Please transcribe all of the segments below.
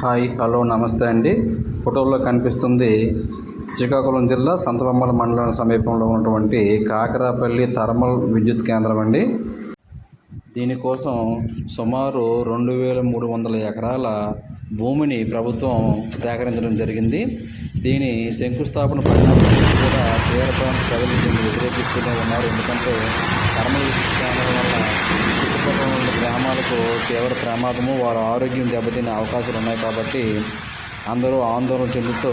Hi hello నమస్తే అండి. ఫోటోలో కనిపిస్తుంది శ్రీకాకుళం జిల్లా సంతబొమ్మల మండలం సమీపంలో ఉన్నటువంటి కాకరాపల్లి థర్మల్ విద్యుత్ కేంద్రం అండి. దీనికోసం సుమారు రెండు వేల మూడు వందల ఎకరాల భూమిని ప్రభుత్వం సేకరించడం జరిగింది. దీని శంకుస్థాపన పడినప్పటికీ కూడా తీర ప్రాంత ప్రజలు దీన్ని వ్యతిరేకిస్తూనే ఉన్నారు. ఎందుకంటే థర్మల్ విద్యుత్ కేంద్రం వల్ల చుట్టుపక్కల ఉన్న తీవ్ర ప్రమాదము. వారి ఆరోగ్యం దెబ్బతినే అవకాశాలు ఉన్నాయి కాబట్టి అందరూ ఆందోళన చెందుతూ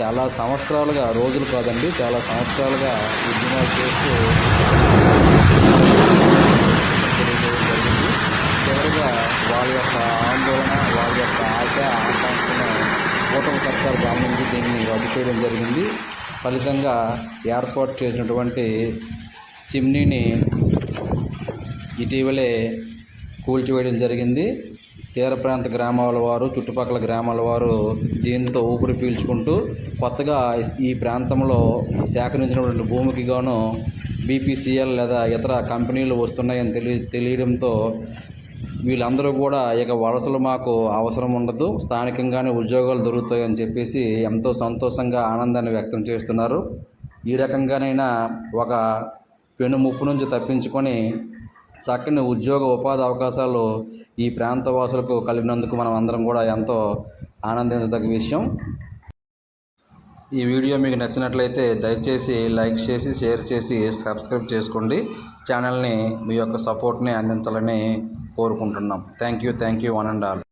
చాలా సంవత్సరాలుగా రోజులు కాదండి చాలా సంవత్సరాలుగా ఉద్యమాలు చేస్తూ జరిగింది చివరిగా వాళ్ళ యొక్క ఆందోళన వాళ్ళ యొక్క ఆశ ఆకాంక్షను కూటమి సర్కార్ గమనించి దీన్ని రద్దు చేయడం జరిగింది. ఫలితంగా ఏర్పాటు చేసినటువంటి చిమ్నీని ఇటీవలే కూల్చివేయడం జరిగింది. తీర ప్రాంత గ్రామాల వారు చుట్టుపక్కల గ్రామాల వారు దీంతో ఊపిరి పీల్చుకుంటూ కొత్తగా ఈ ప్రాంతంలో సేకరించినటువంటి భూమికి గాను బీపీసీఎల్ లేదా ఇతర కంపెనీలు వస్తున్నాయని తెలియ తెలియడంతో వీళ్ళందరూ కూడా ఇక వలసలు మాకు అవసరం ఉండదు స్థానికంగానే ఉద్యోగాలు దొరుకుతాయని చెప్పేసి ఎంతో సంతోషంగా ఆనందాన్ని వ్యక్తం చేస్తున్నారు. ఈ రకంగానైనా ఒక పెను ముప్పు నుంచి తప్పించుకొని చక్కని ఉద్యోగ ఉపాధి అవకాశాలు ఈ ప్రాంత వాసులకు కలిగినందుకు మనం అందరం కూడా ఎంతో ఆనందించదగ్గ విషయం. ఈ వీడియో మీకు నచ్చినట్లయితే దయచేసి లైక్ చేసి షేర్ చేసి సబ్స్క్రైబ్ చేసుకోండి. ఛానల్ని మీ యొక్క సపోర్ట్ని అందించాలని కోరుకుంటున్నాం. Thank you thank you one and all.